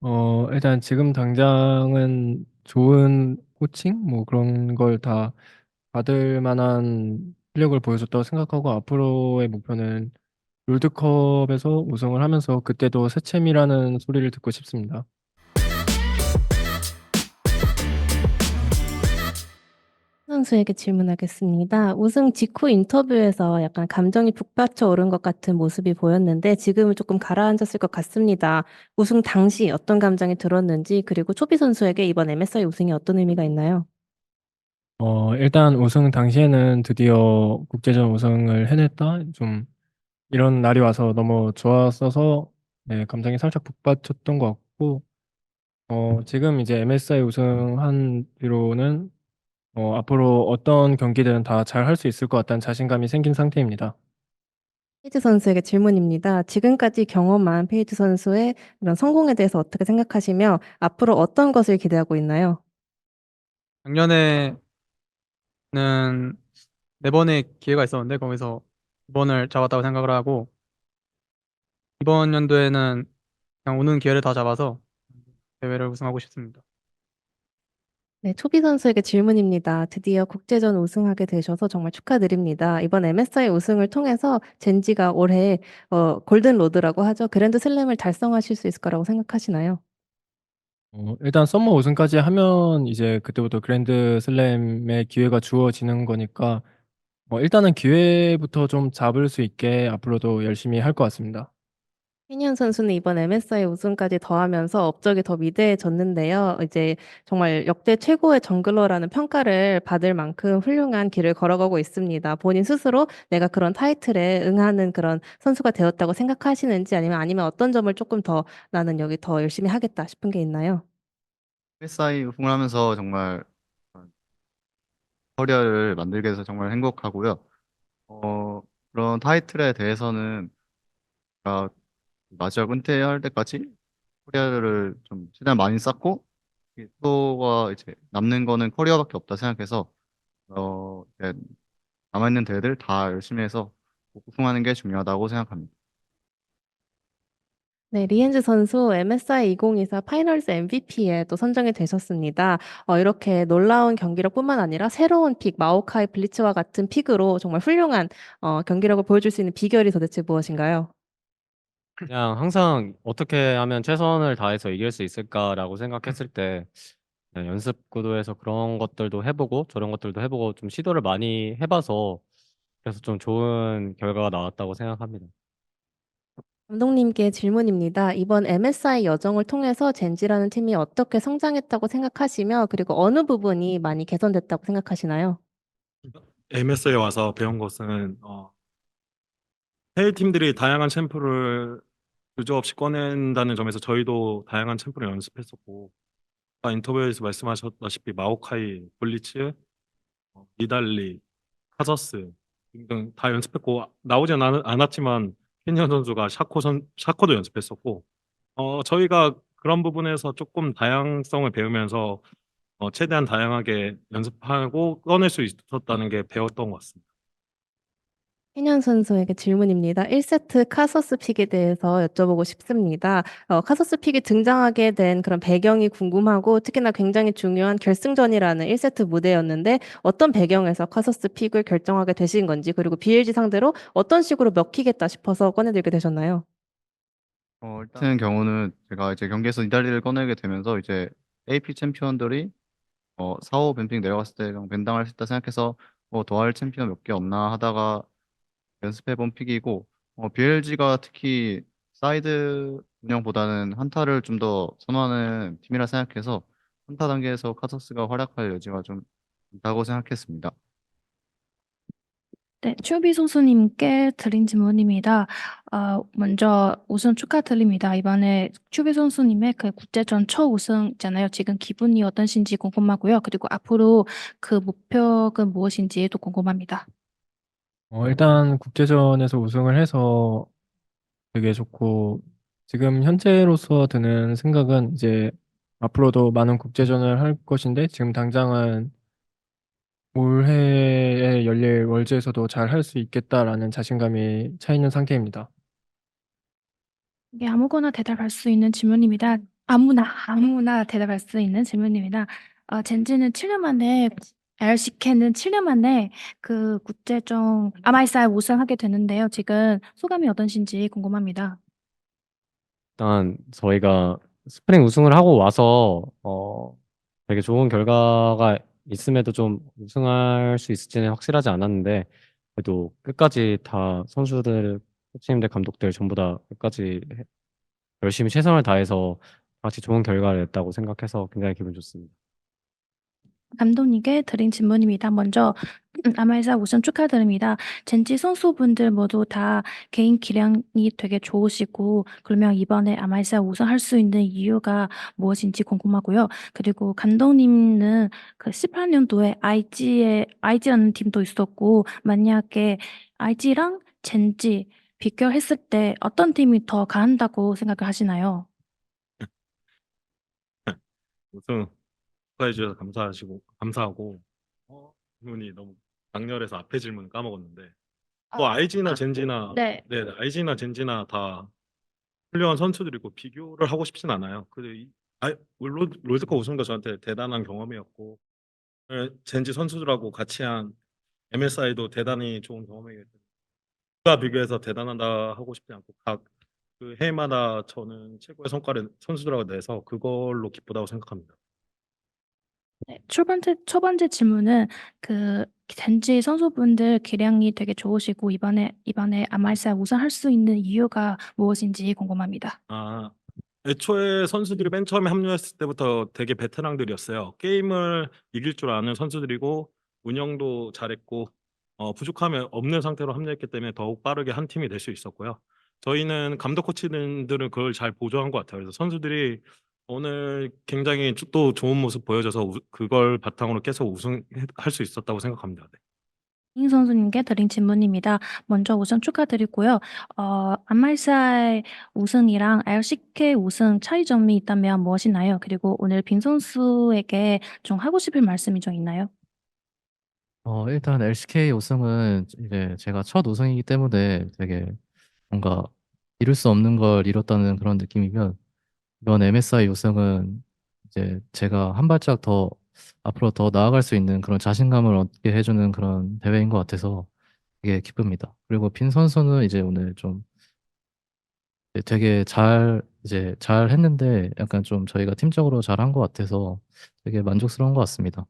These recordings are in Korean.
어 일단 지금 당장은 좋은 코칭 뭐 그런 걸 다 받을 만한 실력을 보여줬다고 생각하고 앞으로의 목표는 롤드컵에서 우승을 하면서 그때도 새챔이라는 소리를 듣고 싶습니다. 선수에게 질문하겠습니다. 우승 직후 인터뷰에서 약간 감정이 북받쳐 오른 것 같은 모습이 보였는데 지금은 조금 가라앉았을 것 같습니다. 우승 당시 어떤 감정이 들었는지 그리고 초비 선수에게 이번 MSI 우승이 어떤 의미가 있나요? 어 일단 우승 당시에는 드디어 국제전 우승을 해냈다. 좀 이런 날이 와서 너무 좋았어서 네 감정이 살짝 북받쳤던 것 같고 어 지금 이제 MSI 우승한 뒤로는 어 앞으로 어떤 경기든 다 잘 할 수 있을 것 같다는 자신감이 생긴 상태입니다. 페이지 선수에게 질문입니다. 지금까지 경험한 페이지 선수의 이런 성공에 대해서 어떻게 생각하시며 앞으로 어떤 것을 기대하고 있나요? 작년에는 네 번의 기회가 있었는데 거기서 두 번을 잡았다고 생각을 하고 이번 연도에는 그냥 오는 기회를 다 잡아서 대회를 우승하고 싶습니다. 네, 초비 선수에게 질문입니다. 드디어 국제전 우승하게 되셔서 정말 축하드립니다. 이번 MSI 우승을 통해서 젠지가 올해 어, 골든 로드라고 하죠. 그랜드 슬램을 달성하실 수 있을 거라고 생각하시나요? 어 일단 썸머 우승까지 하면 이제 그때부터 그랜드 슬램의 기회가 주어지는 거니까 어 일단은 기회부터 좀 잡을 수 있게 앞으로도 열심히 할 것 같습니다. 희니안 선수는 이번 MSI 우승까지 더하면서 업적이 더 위대해졌는데요. 이제 정말 역대 최고의 정글러라는 평가를 받을 만큼 훌륭한 길을 걸어가고 있습니다. 본인 스스로 내가 그런 타이틀에 응하는 그런 선수가 되었다고 생각하시는지 아니면 아니면 어떤 점을 조금 더 나는 여기 더 열심히 하겠다 싶은 게 있나요? MSI 우승을 하면서 정말 커리어를 만들게 돼서 정말 행복하고요. 어, 그런 타이틀에 대해서는 제가 마지막 은퇴할 때까지 커리어를 좀 최대한 많이 쌓고 또가 이제 남는 거는 커리어밖에 없다 생각해서 어, 남아있는 대회들 다 열심히 해서 우승하는 게 중요하다고 생각합니다. 네, 리엔즈 선수 MSI 2024 파이널스 MVP에 또 선정이 되셨습니다. 어, 이렇게 놀라운 경기력뿐만 아니라 새로운 픽, 마오카이 블리츠와 같은 픽으로 정말 훌륭한 어, 경기력을 보여줄 수 있는 비결이 도대체 무엇인가요? 그냥 항상 어떻게 하면 최선을 다해서 이길 수 있을까라고 생각했을 때 그냥 연습 구도에서 그런 것들도 해보고 저런 것들도 해보고 좀 시도를 많이 해봐서 그래서 좀 좋은 결과가 나왔다고 생각합니다. 감독님께 질문입니다. 이번 MSI 여정을 통해서 젠지라는 팀이 어떻게 성장했다고 생각하시며 그리고 어느 부분이 많이 개선됐다고 생각하시나요? MS에 와서 배운 것은 어, 해외 팀들이 다양한 챔프를 주저없이 꺼낸다는 점에서 저희도 다양한 챔프를 연습했었고 아까 인터뷰에서 말씀하셨다시피 마오카이, 블리츠, 어, 니달리, 카저스 등등 다 연습했고 나오진 않, 않았지만 캐니언 선수가 샤코 선, 샤코도 연습했었고 어, 저희가 그런 부분에서 조금 다양성을 배우면서 어, 최대한 다양하게 연습하고 꺼낼 수 있었다는 게 배웠던 것 같습니다. 희년 선수에게 질문입니다. 1세트 카서스 픽에 대해서 여쭤보고 싶습니다. 어, 카서스 픽이 등장하게 된 그런 배경이 궁금하고 특히나 굉장히 중요한 결승전이라는 1세트 무대였는데 어떤 배경에서 카서스 픽을 결정하게 되신 건지 그리고 BLG 상대로 어떤 식으로 먹히겠다 싶어서 꺼내들게 되셨나요? 어, 같은 경우는 제가 이제 경기에서 이달리를 꺼내게 되면서 이제 AP 챔피언들이 어, 4, 5 뱀픽 내려갔을 때 그냥 벤당할 수 있다 생각해서 뭐 더할 챔피언 몇 개 없나 하다가 연습해본 픽이고 어, BLG가 특히 사이드 운영보다는 한타를 좀 더 선호하는 팀이라 생각해서 한타 단계에서 카서스가 활약할 여지가 좀 있다고 생각했습니다. 네, 추비 선수님께 드린 질문입니다. 아, 먼저 우승 축하드립니다. 이번에 추비 선수님의 그 국제전 첫 우승이잖아요. 지금 기분이 어떠신지 궁금하고요. 그리고 앞으로 그 목표가 무엇인지도 궁금합니다. 어 일단 국제전에서 우승을 해서 되게 좋고 지금 현재로서 드는 생각은 이제 앞으로도 많은 국제전을 할 것인데 지금 당장은 올해에 열릴 월즈에서도 잘 할 수 있겠다라는 자신감이 차 있는 상태입니다. 이게 아무거나 대답할 수 있는 질문입니다. 아무나 아무나 대답할 수 있는 질문입니다. 어, 젠지는 7 년 만에 LCK는 7년 만에 그 국제적 아마이사에 우승하게 됐는데요. 지금 소감이 어떠신지 궁금합니다. 일단 저희가 스프링 우승을 하고 와서 어 되게 좋은 결과가 있음에도 좀 우승할 수 있을지는 확실하지 않았는데 그래도 끝까지 다 선수들, 코치님들, 감독들 전부 다 끝까지 해- 열심히 최선을 다해서 같이 좋은 결과를 냈다고 생각해서 굉장히 기분 좋습니다. 감독님께 드린 질문입니다. 먼저 아마이사 우승 축하드립니다. 젠지 선수분들 모두 다 개인 기량이 되게 좋으시고 그러면 이번에 아마이사 우승할 수 있는 이유가 무엇인지 궁금하고요. 그리고 감독님은 그 18년도에 IG에 IG라는 팀도 있었고 만약에 IG랑 젠지 비교했을 때 어떤 팀이 더 강한다고 생각을 하시나요? 우승 축하해 주셔서 감사하시고 감사하고 어, 질문이 너무 강렬해서 앞에 질문 까먹었는데 뭐 IG나 젠지나 네. 네, IG나 젠지나 다 훌륭한 선수들이고 비교를 하고 싶진 않아요. 근데 이, 아, 롤- 롤드컵 우승도 저한테 대단한 경험이었고 예, 젠지 선수들하고 같이 한 MSI도 대단히 좋은 경험이었고 누가 비교해서 대단하다 하고 싶지 않고 각그 해마다 저는 최고의 성과를 선수들하고 내서 그걸로 기쁘다고 생각합니다. 네, 첫 번째, 첫 번째 질문은 그 젠지 선수분들 기량이 되게 좋으시고 이번에 이번에 아마이사 우승할 수 있는 이유가 무엇인지 궁금합니다. 아, 애초에 선수들이 맨 처음에 합류했을 때부터 되게 베테랑들이었어요. 게임을 이길 줄 아는 선수들이고 운영도 잘했고 어, 부족함이 없는 상태로 합류했기 때문에 더욱 빠르게 한 팀이 될 수 있었고요. 저희는 감독 코치들은 그걸 잘 보조한 것 같아요. 그래서 선수들이 오늘 굉장히 또 좋은 모습 보여줘서 우- 그걸 바탕으로 계속 우승할 수 있었다고 생각합니다. 네. 임 선수님께 드린 질문입니다. 먼저 우승 축하드리고요. 어, 아마이사의 우승이랑 LCK 우승 차이점이 있다면 무엇이나요? 그리고 오늘 빈 선수에게 좀 하고 싶을 말씀이 좀 있나요? 어, 일단 LCK 우승은 이제 제가 첫 우승이기 때문에 되게 뭔가 이룰 수 없는 걸 이뤘다는 그런 느낌이면 이번 MSI 우승은 이제 제가 한 발짝 더 앞으로 더 나아갈 수 있는 그런 자신감을 얻게 해주는 그런 대회인 것 같아서 되게 기쁩니다. 그리고 빈 선수는 이제 오늘 좀 되게 잘 이제 잘 했는데 약간 좀 저희가 팀적으로 잘 한 것 같아서 되게 만족스러운 것 같습니다.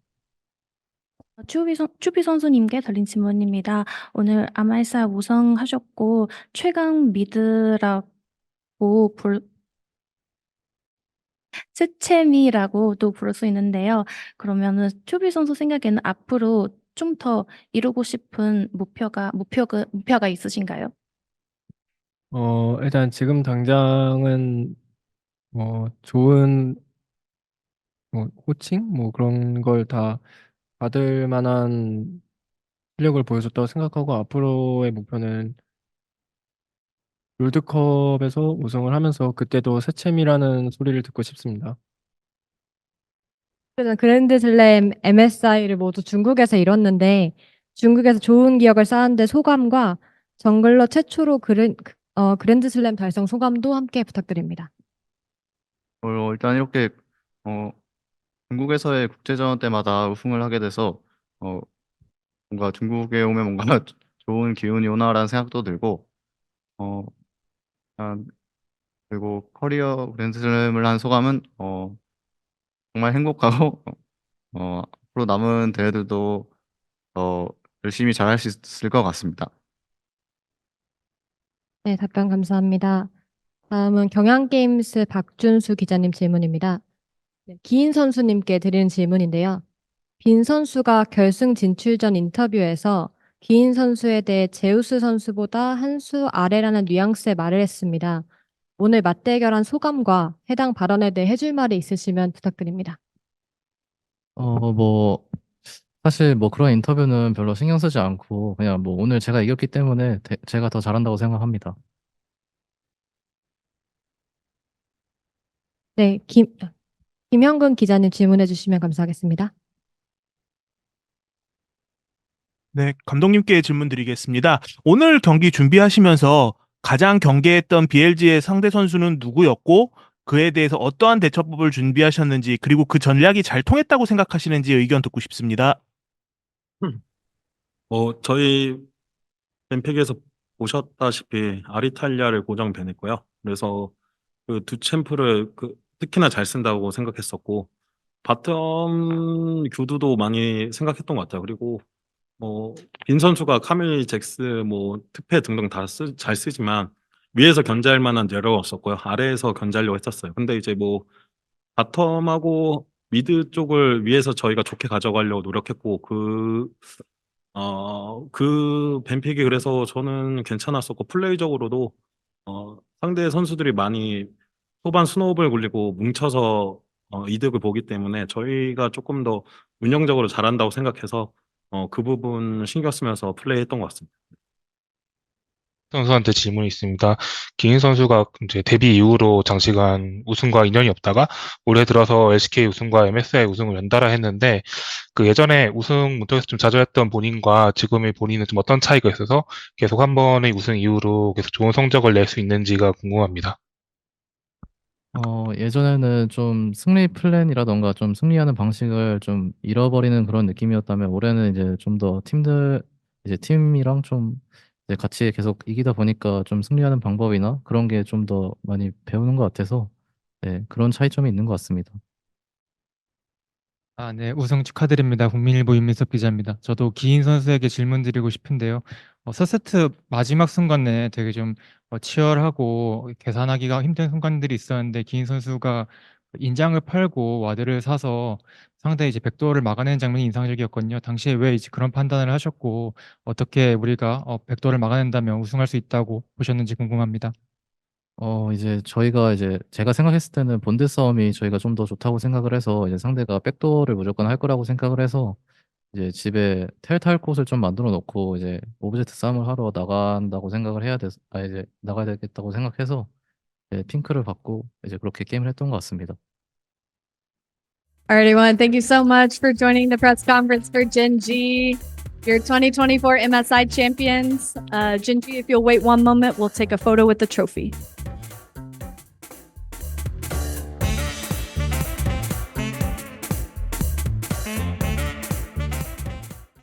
추비, 선, 추비 선수님께 드린 질문입니다. 오늘 아마이사 우승하셨고 최강 미드라고 불 스체미라고도 부를 수 있는데요. 그러면은 추비 선수 생각에는 앞으로 좀 더 이루고 싶은 목표가 목표가 목표가 있으신가요? 어, 일단 지금 당장은 뭐 좋은 뭐 코칭 뭐 그런 걸 다 받을 만한 실력을 보여줬다고 생각하고 앞으로의 목표는 롤드컵에서 우승을 하면서 그때도 새챔이라는 소리를 듣고 싶습니다. 저는 그랜드슬램 MSI를 모두 중국에서 이뤘는데 중국에서 좋은 기억을 쌓았는데 소감과 정글러 최초로 그랜, 어, 그랜드슬램 달성 소감도 함께 부탁드립니다. 어, 일단 이렇게 어, 중국에서의 국제전 때마다 우승을 하게 돼서 어, 뭔가 중국에 오면 뭔가 좋은 기운이 오나라는 생각도 들고 어, 일단 그리고 커리어 그랜드슬램을 한 소감은 어, 정말 행복하고 어, 앞으로 남은 대회들도 더 열심히 잘할 수 있을 것 같습니다. 네, 답변 감사합니다. 다음은 경향게임스 박준수 기자님 질문입니다. 네, 기인 선수님께 드리는 질문인데요. 빈 선수가 결승 진출 전 인터뷰에서 기인 선수에 대해 제우스 선수보다 한 수 아래라는 뉘앙스의 말을 했습니다. 오늘 맞대결한 소감과 해당 발언에 대해 해줄 말이 있으시면 부탁드립니다. 어, 뭐, 사실 뭐 그런 인터뷰는 별로 신경 쓰지 않고 그냥 뭐 오늘 제가 이겼기 때문에 대- 제가 더 잘한다고 생각합니다. 네, 김, 김현근 기자님 질문해 주시면 감사하겠습니다. 네, 감독님께 질문 드리겠습니다. 오늘 경기 준비하시면서 가장 경계했던 BLG의 상대 선수는 누구였고, 그에 대해서 어떠한 대처법을 준비하셨는지 그리고 그 전략이 잘 통했다고 생각하시는지 의견 듣고 싶습니다. 뭐 저희 뱀픽에서 보셨다시피 아리탈리아를 고정 밴했고요. 그래서 그 두 챔프를 그 특히나 잘 쓴다고 생각했었고 바텀 교두도 많이 생각했던 것 같아요. 그리고 뭐 빈 선수가 카밀 잭스 뭐 특패 등등 다잘 쓰지만 위에서 견제할 만한 여력가 없었고요. 아래에서 견제하려고 했었어요. 근데 이제 뭐 바텀하고 미드 쪽을 위에서 저희가 좋게 가져가려고 노력했고 그 어, 그 뱀픽이 그래서 저는 괜찮았었고 플레이적으로도 어, 상대 선수들이 많이 초반 스노우볼 굴리고 뭉쳐서 어, 이득을 보기 때문에 저희가 조금 더 운영적으로 잘한다고 생각해서 어, 그 부분 신경 쓰면서 플레이했던 것 같습니다. 선수한테 질문이 있습니다. 기인 선수가 이제 데뷔 이후로 장시간 우승과 인연이 없다가 올해 들어서 LCK 우승과 MSI 우승을 연달아 했는데 그 예전에 우승 문턱에서 좀 자주 했던 본인과 지금의 본인은 좀 어떤 차이가 있어서 계속 한 번의 우승 이후로 계속 좋은 성적을 낼 수 있는지가 궁금합니다. 어, 예전에는 좀 승리 플랜이라던가 좀 승리하는 방식을 좀 잃어버리는 그런 느낌이었다면 올해는 이제 좀 더 팀들, 이제 팀이랑 좀 이제 같이 계속 이기다 보니까 좀 승리하는 방법이나 그런 게 좀 더 많이 배우는 것 같아서 네, 그런 차이점이 있는 것 같습니다. 아, 네, 우승 축하드립니다. 국민일보 윤민석 기자입니다. 저도 기인 선수에게 질문 드리고 싶은데요. 어, 첫 세트 마지막 순간에 되게 좀 어, 치열하고 계산하기가 힘든 순간들이 있었는데 기인 선수가 인장을 팔고 와드를 사서 상대 이제 백도어를 막아내는 장면이 인상적이었거든요. 당시에 왜 이제 그런 판단을 하셨고 어떻게 우리가 어, 백도어를 막아낸다면 우승할 수 있다고 보셨는지 궁금합니다. 어, 이제 저희가 이제 제가 생각했을 때는 본드 싸움이 저희가 좀 더 좋다고 생각을 해서 이제 상대가 백도어를 무조건 할 거라고 생각을 해서 이제 집에 텔탈 곳을 좀 만들어 놓고 이제 오브젝트 싸움을 하러 나간다고 생각을 해야 돼, 아, 이제 나가야 되겠다고 생각해서 이제 핑크를 받고 이제 그렇게 게임을 했던 것 같습니다. All right, everyone. Thank you so much for joining the press conference for Gen G, your 2024 MSI champions. Uh, Gen G, if you'll wait one moment, we'll take a photo with the trophy.